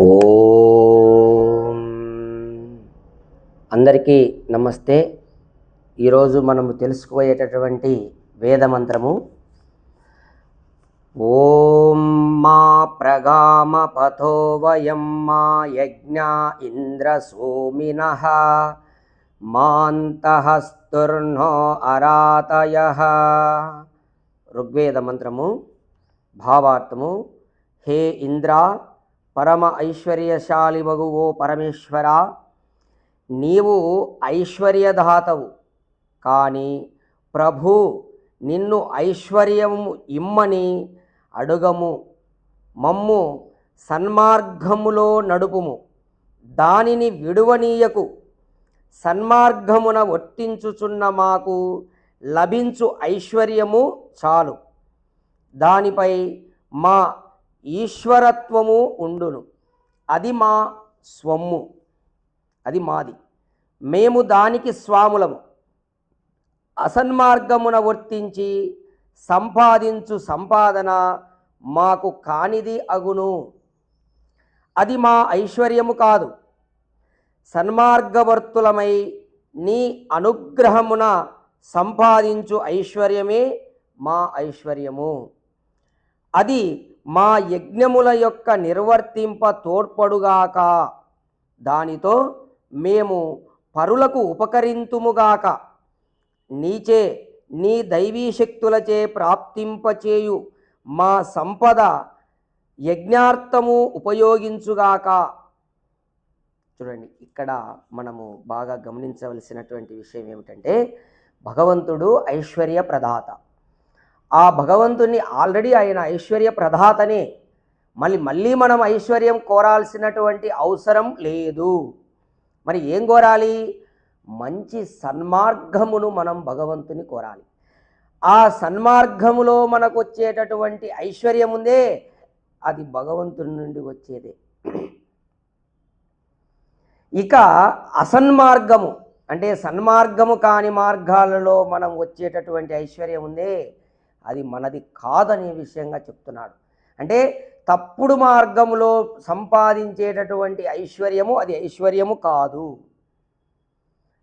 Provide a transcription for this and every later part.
ఓ. అందరికీ నమస్తే. ఈరోజు మనము తెలుసుకోయేటటువంటి వేద మంత్రము ఓం మా ప్రగామపథో వయం మా యజ్ఞ ఇంద్ర సోమిన మాంతహస్తుర్ణో అరాతయ. ఋగ్వేద మంత్రము భావార్థము హే ఇంద్ర పరమ ఐశ్వర్యశాలి ఓ పరమేశ్వర. నీవు ఐశ్వర్యదాతవు. కానీ ప్రభు నిన్ను ఐశ్వర్యము ఇమ్మని అడుగము మమ్ము సన్మార్గములో నడుపుము. దానిని విడువనీయకు సన్మార్గమున వర్తించుచున్న మాకు లభించు ఐశ్వర్యము చాలు. దానిపై మా ఈశ్వరత్వము ఉండును. అది మా స్వమ్ము. అది మాది. మేము దానికి స్వాములము. అసన్మార్గమున వర్తించి సంపాదించు సంపాదన మాకు కానిది అగును. అది మా ఐశ్వర్యము కాదు. సన్మార్గవర్తులమై నీ అనుగ్రహమున సంపాదించు ఐశ్వర్యమే మా ఐశ్వర్యము. అది మా యజ్ఞముల యొక్క నిర్వర్తింప తోడ్పడుగాక. దానితో మేము పరులకు ఉపకరింతుముగాక. నీచే నీ దైవీ శక్తులచే ప్రాప్తింపచేయు. మా సంపద యజ్ఞార్థము ఉపయోగించుగాక. చూడండి ఇక్కడ మనము బాగా గమనించవలసినటువంటి విషయం ఏమిటంటే భగవంతుడు ఐశ్వర్య ప్రదాత ఆ భగవంతుని ఆల్రెడీ ఆయన ఐశ్వర్య ప్రధాతనే. మళ్ళీ మళ్ళీ మనం ఐశ్వర్యం కోరాల్సినటువంటి అవసరం లేదు. మరి ఏం కోరాలి? మంచి సన్మార్గమును మనం భగవంతుని కోరాలి. ఆ సన్మార్గములో మనకు వచ్చేటటువంటి ఐశ్వర్యం ఉందే అది భగవంతుని నుండి వచ్చేదే. ఇక అసన్మార్గము అంటే సన్మార్గము కాని మార్గాలలో మనం వచ్చేటటువంటి ఐశ్వర్యం ఉందే అది మనది కాదనే విషయంగా చెప్తున్నాడు. అంటే తప్పుడు మార్గములో సంపాదించేటటువంటి ఐశ్వర్యము అది ఐశ్వర్యము కాదు.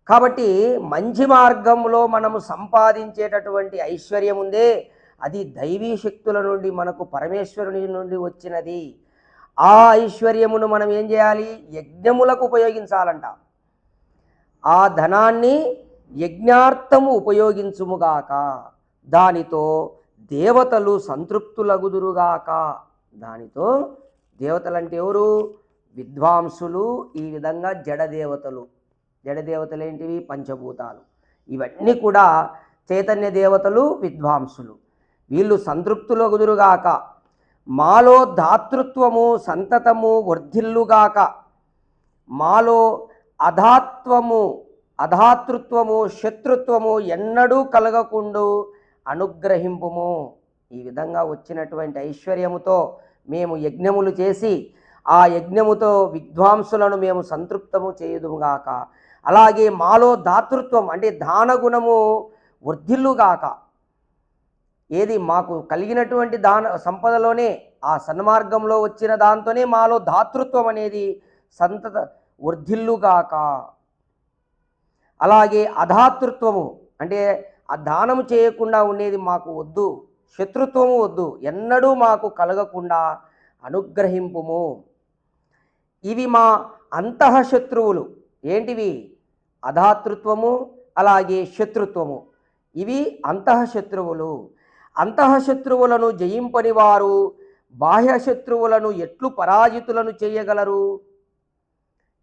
కాబట్టి మంచి మార్గంలో మనము సంపాదించేటటువంటి ఐశ్వర్యం ఉందే అది దైవీ శక్తుల నుండి మనకు పరమేశ్వరుని నుండి వచ్చినది. ఆ ఐశ్వర్యమును మనం ఏం చేయాలి? యజ్ఞములకు ఉపయోగించాలంట. ఆ ధనాన్ని యజ్ఞార్థము ఉపయోగించుముగాక దానితో దేవతలు సంతృప్తులగుదురుగాక. దానితో దేవతలంటే ఎవరు? విద్వాంసులు ఈ విధంగా జడదేవతలు. జడదేవతలు ఏంటివి పంచభూతాలు. ఇవన్నీ కూడా చైతన్య దేవతలు విద్వాంసులు. వీళ్ళు సంతృప్తులగుదురుగాక. మాలో దాతృత్వము సంతతము వర్ధిల్లుగాక మాలో అధాత్వము అధాతృత్వము శత్రుత్వము ఎన్నడూ కలగకుండా అనుగ్రహింపుము. ఈ విధంగా వచ్చినటువంటి ఐశ్వర్యముతో మేము యజ్ఞములు చేసి ఆ యజ్ఞముతో విద్వాంసులను మేము సంతృప్తము చేయుదుగాక అలాగే మాలో దాతృత్వం అంటే దానగుణము వర్ధిల్లుగాక ఏది మాకు కలిగినటువంటి దాన సంపదలోనే ఆ సన్మార్గంలో వచ్చిన దాంతోనే మాలో దాతృత్వం అనేది సంతత వర్ధిల్లుగాక అలాగే అధాతృత్వము అంటే ఆ దానము చేయకుండా ఉండేది మాకు వద్దు శత్రుత్వము వద్దు ఎన్నడూ మాకు కలగకుండా అనుగ్రహింపుము. ఇవి మా అంతఃశత్రువులు ఏంటివి? అధాతృత్వము అలాగే శత్రుత్వము. ఇవి అంతఃశత్రువులు అంతఃశత్రువులను జయింపని వారు బాహ్య శత్రువులను ఎట్లు పరాజితులను చేయగలరు?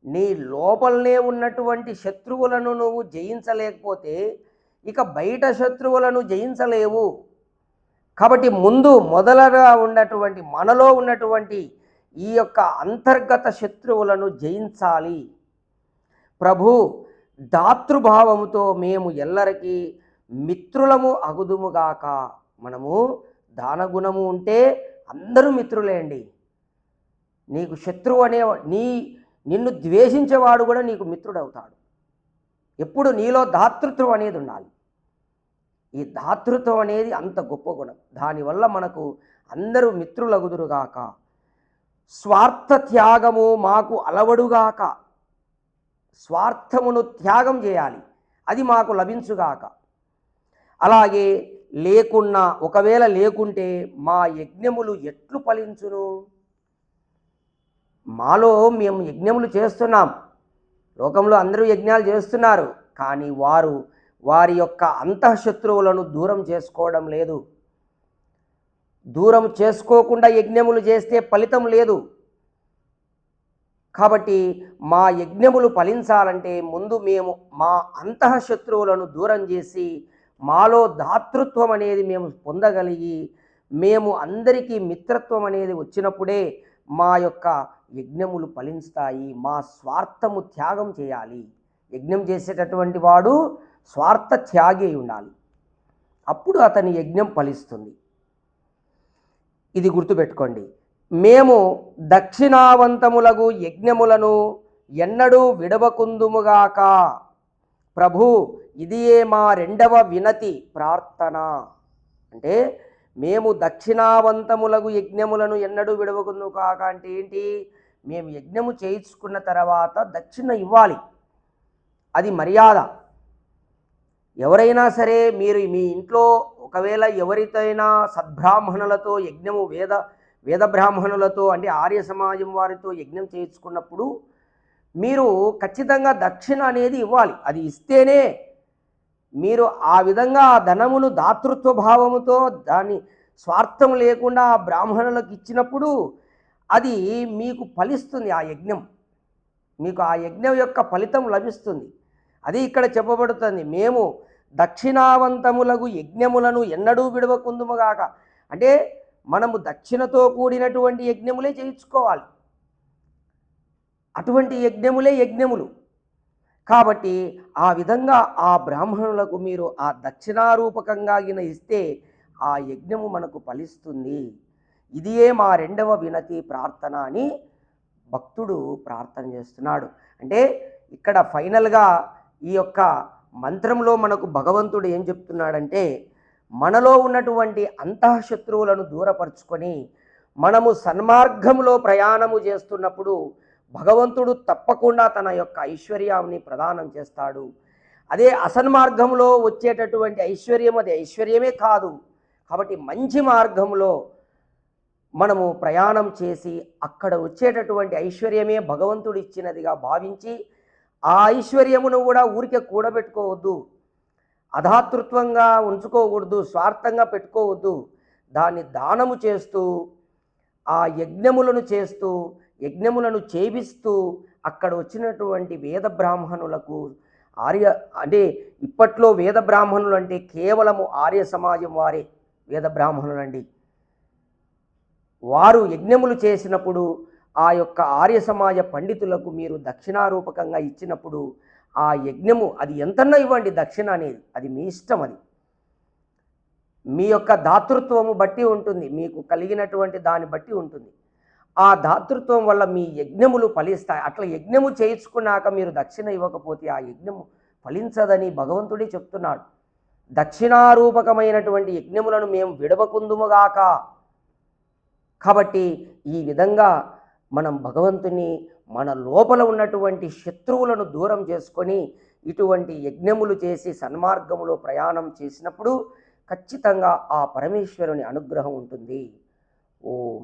నీ లోపలనే ఉన్నటువంటి శత్రువులను నువ్వు జయించలేకపోతే ఇక బయట శత్రువులను జయించలేవు. కాబట్టి ముందు మొదలగా ఉన్నటువంటి మనలో ఉన్నటువంటి ఈ యొక్క అంతర్గత శత్రువులను జయించాలి. ప్రభు దాతృభావముతో మేము ఎల్లరికీ మిత్రులము అగుదుముగాక మనము దానగుణము ఉంటే అందరూ మిత్రులే అండి. నీకు శత్రువు అనే నీ నిన్ను ద్వేషించేవాడు కూడా నీకు మిత్రుడవుతాడు. ఎప్పుడు నీలో దాతృత్వం అనేది ఉండాలి. ఈ దాతృత్వం అనేది అంత గొప్ప గుణం. దానివల్ల మనకు అందరూ మిత్రులగుదురుగాక. స్వార్థ త్యాగము మాకు అలవడుగాక. స్వార్థమును త్యాగం చేయాలి. అది మాకు లభించుగాక. అలాగే లేకున్నా ఒకవేళ లేకుంటే మా యజ్ఞములు ఎట్లు ఫలించును? మాలో మేము యజ్ఞములు చేస్తున్నాం. లోకంలో అందరూ యజ్ఞాలు చేస్తున్నారు. కానీ వారు వారి యొక్క అంతఃశత్రువులను దూరం చేసుకోవడం లేదు. దూరం చేసుకోకుండా యజ్ఞములు చేస్తే ఫలితం లేదు. కాబట్టి మా యజ్ఞములు ఫలించాలంటే ముందు మేము మా అంతఃశత్రువులను దూరం చేసి మాలో దాతృత్వం అనేది మేము పొందగలిగి మేము అందరికీ మిత్రత్వం అనేది వచ్చినప్పుడే మా యొక్క యజ్ఞములు ఫలిస్తాయి మా స్వార్థము త్యాగం చేయాలి. యజ్ఞం చేసేటటువంటి వాడు స్వార్థ త్యాగి ఉండాలి. అప్పుడు అతని యజ్ఞం ఫలిస్తుంది. ఇది గుర్తుపెట్టుకోండి. మేము దక్షిణావంతములగు యజ్ఞములను ఎన్నడూ విడవకుందుముగాక. ప్రభు ఇదియే మా రెండవ వినతి ప్రార్థన. అంటే మేము దక్షిణావంతములగు యజ్ఞములను ఎన్నడూ విడవకుందు కాక అంటే ఏంటి? మేము యజ్ఞము చేయించుకున్న తర్వాత దక్షిణ ఇవ్వాలి. అది మర్యాద. ఎవరైనా సరే మీరు మీ ఇంట్లో ఒకవేళ ఎవరితోనైనా సద్బ్రాహ్మణులతో యజ్ఞము వేద వేద బ్రాహ్మణులతో అంటే ఆర్య సమాజం వారితో యజ్ఞం చేయించుకున్నప్పుడు మీరు ఖచ్చితంగా దక్షిణ అనేది ఇవ్వాలి. అది ఇస్తేనే మీరు ఆ విధంగా ఆ ధనమును దాతృత్వ భావముతో దాన్ని స్వార్థం లేకుండా ఆ బ్రాహ్మణులకు ఇచ్చినప్పుడు అది మీకు ఫలిస్తుంది ఆ యజ్ఞం. మీకు ఆ యజ్ఞం యొక్క ఫలితం లభిస్తుంది. అది ఇక్కడ చెప్పబడుతుంది. మేము దక్షిణావంతములగు యజ్ఞములను ఎన్నడూ విడవకుందుముగాక అంటే మనము దక్షిణతో కూడినటువంటి యజ్ఞములే చేయించుకోవాలి. అటువంటి యజ్ఞములే యజ్ఞములు. కాబట్టి ఆ విధంగా ఆ బ్రాహ్మణులకు మీరు ఆ దక్షిణారూపకంగా గిన ఇస్తే ఆ యజ్ఞము మనకు ఫలిస్తుంది. ఇదియే మా రెండవ వినతి ప్రార్థన అని భక్తుడు ప్రార్థన చేస్తున్నాడు. అంటే ఇక్కడ ఫైనల్గా ఈ యొక్క మంత్రంలో మనకు భగవంతుడు ఏం చెప్తున్నాడంటే మనలో ఉన్నటువంటి అంతఃశత్రువులను దూరపరుచుకొని మనము సన్మార్గంలో ప్రయాణము చేస్తున్నప్పుడు భగవంతుడు తప్పకుండా తన యొక్క ఐశ్వర్యాన్ని ప్రదానం చేస్తాడు. అదే అసన్మార్గంలో వచ్చేటటువంటి ఐశ్వర్యం అది ఐశ్వర్యమే కాదు. కాబట్టి మంచి మార్గంలో మనము ప్రయాణం చేసి అక్కడ వచ్చేటటువంటి ఐశ్వర్యమే భగవంతుడు ఇచ్చినదిగా భావించి ఆ ఐశ్వర్యమును కూడా ఊరికే కూడబెట్టుకోవద్దు. అధాతృత్వంగా ఉంచుకోకూడదు స్వార్థంగా పెట్టుకోవద్దు. దాన్ని దానము చేస్తూ ఆ యజ్ఞములను చేస్తూ యజ్ఞములను చేపిస్తూ అక్కడ వచ్చినటువంటి వేద బ్రాహ్మణులకు ఆర్య అంటే ఇప్పట్లో వేద బ్రాహ్మణులు అంటే కేవలము ఆర్య సమాజం వారే వేద బ్రాహ్మణులండి. వారు యజ్ఞములు చేసినప్పుడు ఆ యొక్క ఆర్య సమాజ పండితులకు మీరు దక్షిణారూపకంగా ఇచ్చినప్పుడు ఆ యజ్ఞము అది ఎంతన్నా ఇవ్వండి దక్షిణ అనేది. అది మీ ఇష్టం అది. మీ యొక్క దాతృత్వము బట్టి ఉంటుంది. మీకు కలిగినటువంటి దాన్ని బట్టి ఉంటుంది. ఆ దాతృత్వం వల్ల మీ యజ్ఞములు ఫలిస్తాయి. అట్లా యజ్ఞము చేయించుకున్నాక మీరు దక్షిణ ఇవ్వకపోతే ఆ యజ్ఞము ఫలించదని భగవంతుడే చెప్తున్నాడు. దక్షిణారూపకమైనటువంటి యజ్ఞములను మేము విడవకుందుముగాక కాబట్టి ఈ విధంగా మనం భగవంతుని మన లోపల ఉన్నటువంటి శత్రువులను దూరం చేసుకొని ఇటువంటి యజ్ఞములు చేసి సన్మార్గములో ప్రయాణం చేసినప్పుడు ఖచ్చితంగా ఆ పరమేశ్వరుని అనుగ్రహం ఉంటుంది. ఓం.